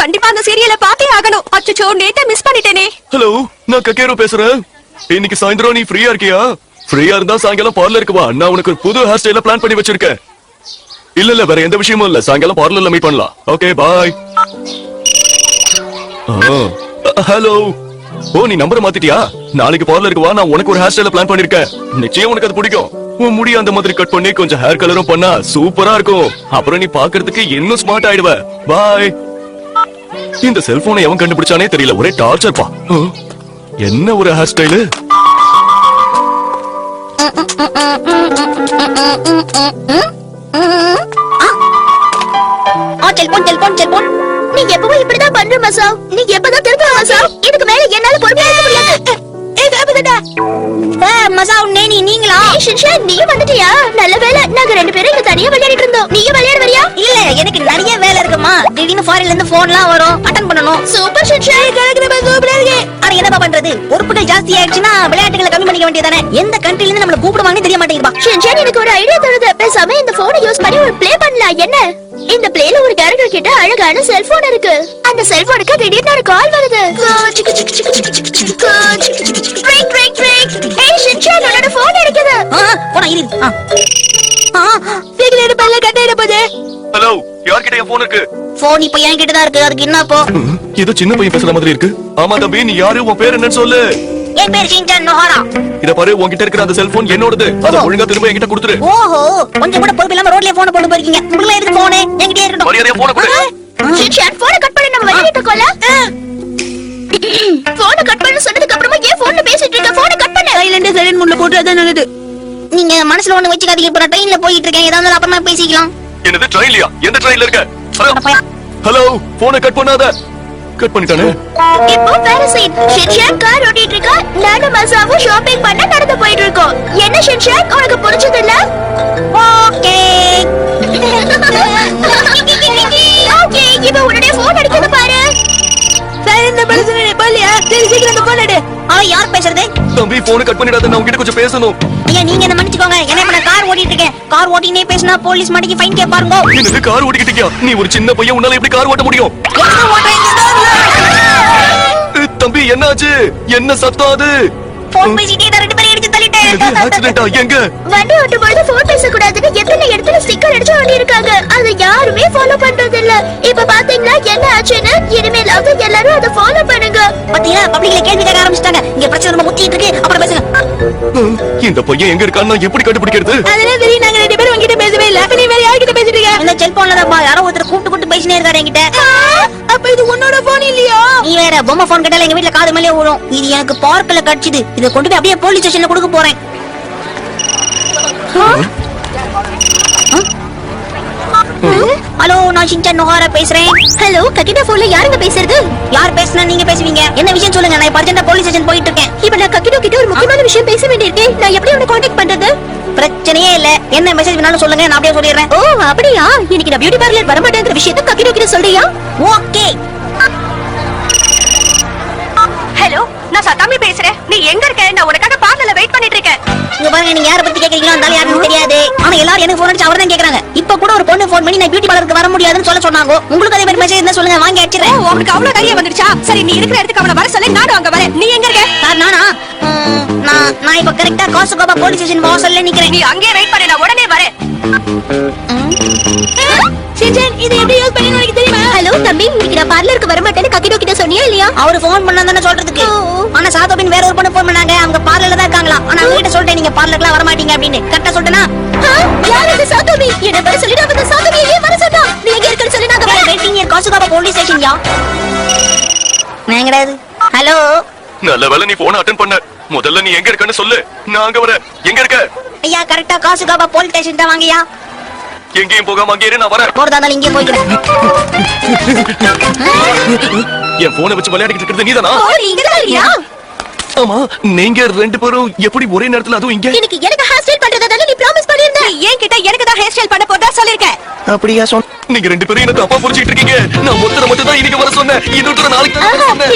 கண்டிப்பா அந்த சீரியலை பாத்தே ஆகணும். அச்சோ நேத்தே மிஸ் பண்ணிட்டேனே. ஹலோ நான் கக்கேரோ பேசுறேன். இன்னைக்கு சாயந்தரம் நீ ஃப்ரீயா இருக்கியா? ஃப்ரீயா இருந்தா சாயங்காலம் பார்லருக்கு வா. நான் உனக்கு ஒரு புது ஹேர் ஸ்டைல பிளான் பண்ணி வச்சிருக்கேன். இல்ல இல்ல வேற எந்த விஷயமும் இல்ல. சாயங்காலம் பார்லர்ல மீட் பண்ணலாம். ஓகே பாய் ஹலோ ஓ நீ நம்பர் மாத்திட்டியா? நாளைக்கு பார்லருக்கு வா. நான் உனக்கு ஒரு ஹேர் ஸ்டைல பிளான் பண்ணிருக்கேன். நிச்சயம் உனக்கு அது பிடிக்கும். உன் முடி அந்த மாதிரி கட் பண்ணி கொஞ்சம் ஹேர் கலரும் பண்ணா சூப்பரா இருக்கும். அப்புறம் நீ பாக்குறதுக்கு இன்னும் ஸ்மார்ட் ஆயிடுவ. பாய் இந்த செல்போனை எவன் கண்டுபிடிச்சானே தெரியல. ஒரே டார்ச்சர் பா. என்ன ஒரு ஹேர் ஸ்டைலு ஆ செல்போன் செல்போன் செல்போன் நீ எப்பவும் இப்படிதான் பண்ற மசா. நீ எப்பதான் திரும்ப மசா. இதுக்கு மேல என்னால பொறுமையா இருக்க முடியாது. ஏய் வேபதடா மசா உன்னே நீ நீங்களா? ஷின்ஷா நீ வந்துட்டியா? நல்ல வேளை நாங்க ரெண்டு பேரும் இங்க தனியா விளையாடிட்டு இருந்தோம். நீயும் விளையாட வரியா இல்ல எனக்கு நிறைய வேலை திடீர்னு ஃபாரின்ல இருந்து போன்லாம் வரும். அட்டன் பண்ணனும் சூப்பர் ஷின்ஷா கிழக்கு நம்ம சூப்பரா இருக்கு. ஆனா என்னப்பா பண்றது? பொறுப்புகள் ஜாஸ்தி ஆயிடுச்சுன்னா விளையாட்டுகளை கம்மி பண்ணிக்க வேண்டியதானே எந்த கண்ட்ரில இருந்து நம்மள கூப்பிடுவாங்கன்னு தெரிய மாட்டேங்குதுப்பா. ஷின்ஷா எனக்கு ஒரு ஐடியா தருது பேசாம இந்த போனை யூஸ் பண்ணி ஒரு ப்ளே பண்ணலாம். என்ன? இந்த பிளேல ஒரு கேரக்டர் கிட்ட அழகான செல்போன் இருக்கு. அந்த செல்போனுக்கு திடீர்னு ஒரு கால் வருது. ரிங் ரிங் ரிங் ஏய் ஷின்சான் உன்னோட போன் இருக்குது போனா இரு ஆ. சீக்கிரம் பல்ல கட்டிட போகுது. ஹலோ யார்கிட்ட என் போன் இருக்கு? போன் இப்ப என் கிட்ட தான் இருக்கு. அதுக்கு என்ன ஹம், ஏதோ சின்ன பையன் பேசுற மாதிரி இருக்கு. ஆமா தம்பி நீ யாரு? உன் பேர் என்னன்னு சொல்லு. என் பேர் ஷின்சான் நோஹாரா. இத பாரு உன்கிட்ட இருக்கிற அந்த செல்போன் என்னோடது. அத. ஒழுங்கா திரும்ப என்கிட்ட கொடுத்துரு. ஓஹோ. கொஞ்சம் கூட பொறுப்பு இல்லாம ரோட்லயே போன் போட்டு போயிருக்கீங்க. உங்களுக்கு எதுக்கு போனே என்கிட்டயே இருக்கட்டும். மரியாதையா போன கொடு. ஷின்சான் போனை கட் பண்ணி. நம்ம விளையாடிட்டு இருக்கோம்ல. போனை கட் பண்ண சொன்னதுக்கு அப்புறமா ஏன் போன்ல பேசிட்டு இருக்க? போனை கட் பண்ணு. சைலண்ட் சைலண்ட் மூட்ல போட்டு அதான் நல்லது. நீங்க மனசுல ஒண்ணு வச்சுக்காதீங்க. இப்ப நான் ட்ரெயின்ல போயிட்டு இருக்கேன். ஏதாவது அப்புறமா பேசிக்கலாம். என்னது ட்ரெயின்லயா எந்த ட்ரெயின்ல இருக்க. ஹலோ போனை கட் பண்ணாத. கட் பண்ணிட்டானே? இப்போ பாரசைட் ஷின்சான் கார் ஓட்டிட்டு இருக்கா? நானும் மசாவும் ஷாப்பிங் பண்ண நடந்து போயிட்டு இருக்கோம். என்ன ஷின்சான் உனக்கு புரிஞ்சது இல்ல ஓகே. ஓகே இப்போ உடனே போன் அடிக்குது பாரு. சைலண்ட் பண்ண சொன்னே போலியா சரி சீக்கிரம் போன் எடு ஆ யார் பேசுறது? தம்பி போனை கட் பண்ணிடாத நான் உன்கிட்ட கொஞ்சம் பேசணும். ஐயா நீங்க என்ன மன்னிச்சுக்கோங்க. இப்ப நான் கார் ஓட்டிட்டு இருக்கேன்? கார் ஓட்டினே பேசினா போலீஸ் மாட்டிக்கு ஃபைன் கேட்பாருங்க என்னது கார் ஓட்டிக்கிட்டியா நீ ஒரு சின்ன பையன் உன்னால எப்படி கார் ஓட்ட முடியும்? தம்பி என்னாச்சு? என்ன சத்தம் அது? போன் பேசிட்டே நான் ரெண்டு பேரும் எடுத்து தள்ளிட்டேன். ஆக்சிடென்டா எங்க? வண்டி ஓட்டும் பொழுது போன் பேசக்கூடாதுன்னு எத்தனை இடத்துல ஸ்டிக்கர் அடிச்சு ஒட்டி இருக்காங்க அது யாருமே ஃபாலோ பண்றது இல்ல இப்ப பாத்தீங்களா என்ன ஆச்சுன்னு இனிமேலாவது எல்லாரும் அதை ஃபாலோ பண்ணுங்க. பாத்தீங்களா? பப்ளிக்ல கேள்வி கேட்க ஆரம்பிச்சிட்டாங்க. இங்க பிரச்சனை முத்திட்டு இருக்கு. அப்புறம் பேசுங்க. இந்த பையன் எங்க இருக்கான்னு எப்படி கண்டுபிடிக்கிறது? அதெல்லாம் சரி நாங்க ரெண்டு பேரும் உங்ககிட்ட பேசவே இல்ல. அப்ப நீ வேற யார்கிட்ட பேசிட்டு இருக்க? இந்த செல்போன்ல தான் யாரோ ஒருத்தர் கூப்பிட்டு கூப்பிட்டு பேசினே இருக்காரு என்கிட்ட. அப்ப இது உன்னோட போன் இல்லையா? நீ வேற பொம்மை போன் கேட்டால எங்க வீட்ல காது மேலே விழும் இது எனக்கு பார்க்கல கடிச்சுது. இதை கொண்டு போய் அப்படியே போலீஸ் ஸ்டேஷன்ல கொடுக்க போறேன். ஹலோ நான் ஷின்சான் நோஹாரா பேசுறேன். ஹலோ கக்கிடா போன்ல யாருங்க பேசுறது? யார் பேசுனா நீங்க பேசுவீங்க? என்ன விஷயம் சொல்லுங்க நான் இப்ப போலீஸ் ஸ்டேஷன் போயிட்டு இருக்கேன். இப்ப நான் கக்கிடோ கிட்ட ஒரு முக்கியமான விஷயம் பேச வேண்டியிருக்கு. நான் எப்படி உன்னை காண்டாக்ட் பண்றது? பிரச்சனையே இல்ல. என்ன மெசேஜ் வேணாலும் சொல்லுங்க நான் அப்படியே சொல்லிடுறேன். ஓ அப்படியா? இன்னைக்கு நான் பியூட்டி பார்லர் வர மாட்டேங்கிற விஷயத்த கக்கிடோ கிட்ட சொல்றியா? ஓகே. ஹலோ நான் சதாமி பேசுறேன். நீ எங்க இருக்க? நான் உனக்காக பார்லர்ல வெயிட் பண்ணிட்டு இருக்கேன். இங்க பாருங்க நீங்க யார பத்தி கேக்குறீங்களோ அந்த யாருன்னு தெரியாது. ஆனா எல்லாரும் எனக்கு போன் அடிச்சு அவர்தான் கேக்குறாங்க. இப்ப கூட ஒரு பொண்ணு போன் பண்ணி நான் பியூட்டி பார்லருக்கு வர முடியாதுன்னு சொல்ல சொன்னாங்க. உங்களுக்கு அதே மாதிரி மெசேஜ் இருந்தா சொல்லுங்க வாங்கி அடிச்சிடுறேன். உனக்கு அவ்வளவு தைரியம் வந்துடுச்சா? சரி நீ இருக்கிற இடத்துக்கு அவனை வர சொல்லு நானும் அங்க வரேன். நீ எங்க இருக்க? சார் நானா? நான் நான் இப்ப கரெக்டா காசுகோபா போலீஸ் ஸ்டேஷன் வாசல்ல நிக்கிறேன். நீ அங்கேயே வெயிட் பண்ணு நான் உடனே வரேன். சிஜன் இது எப்படி யூஸ் பண்ணி உனக்கு தெரியுமா? ஹலோ தம்பி இன்னைக்கு நான் பார்லருக்கு வர மாட்டேன்னு கக்கிடோ கிட்ட சொன்னியா இல்லையா? அவரு போன் பண்ணா தானே சொல்றதுக்கு ஆனா சாதோபின் வேற ஒரு பொண்ணு போன் பண்ணாங்க அவங்க பார்லர்ல தான் இருக்காங்களா ஆனா அவங்க கிட்ட சொல்லிட்டேன் நீங்க பார்லர்க்குலாம் வர மாட்டீங்க அப்படின்னு. கரெக்டா சொல்லிட்டேனா? யார் சாதோபி என்ன வர சொல்லிட்டு அந்த சாதோபி ஏன் வர சொன்னா? நீ எங்க இருக்கன்னு சொல்லி நாங்க வரேன் வெயிட்டிங் இயர் காசுகோபா போலீஸ் ஸ்டேஷன் யா? நான் கிடையாது ஹலோ? நல்ல வேளை நீ போன அட்டன் பண்ண. முதல்ல நீ எங்க இருக்கன்னு சொல்லு. நான் அங்க வரேன். எங்க இருக்க? ஐயா கரெக்டா காசுகோபா போலீஸ் ஸ்டேஷன் தான் வாங்கய்யா எங்கேயும் போகாம அங்கே இரு நான் வரேன். போறதா இருந்தாலும் இங்கே போய்க்கிறேன் என் போனை வச்சு விளையாடிக்கிட்டு இருக்கிறது நீதானா? ஓ நீ இங்க தான் இருக்கியா? ஆமா நீங்க ரெண்டு பேரும் எப்படி ஒரே நேரத்துல அதுவும் இங்க? எனக்கு எனக்கு ஹேர் ஸ்டைல் பண்றதா நீ ப்ராமிஸ் பண்ணிருந்த நீ ஏன் கிட்ட எனக்கு தான் ஹேர் ஸ்டைல் பண்ண போறதா சொல்லிருக்க அப்படியா சொன்ன நீங்க ரெண்டு பேரும் என்ன தப்பா புரிஞ்சுட்டு இருக்கீங்க. நான் ஒருத்தரை மட்டும் தான் இன்னைக்கு வர சொன்னேன். இன்னொருத்தர நாளைக்கு தான் சொன்னேன்.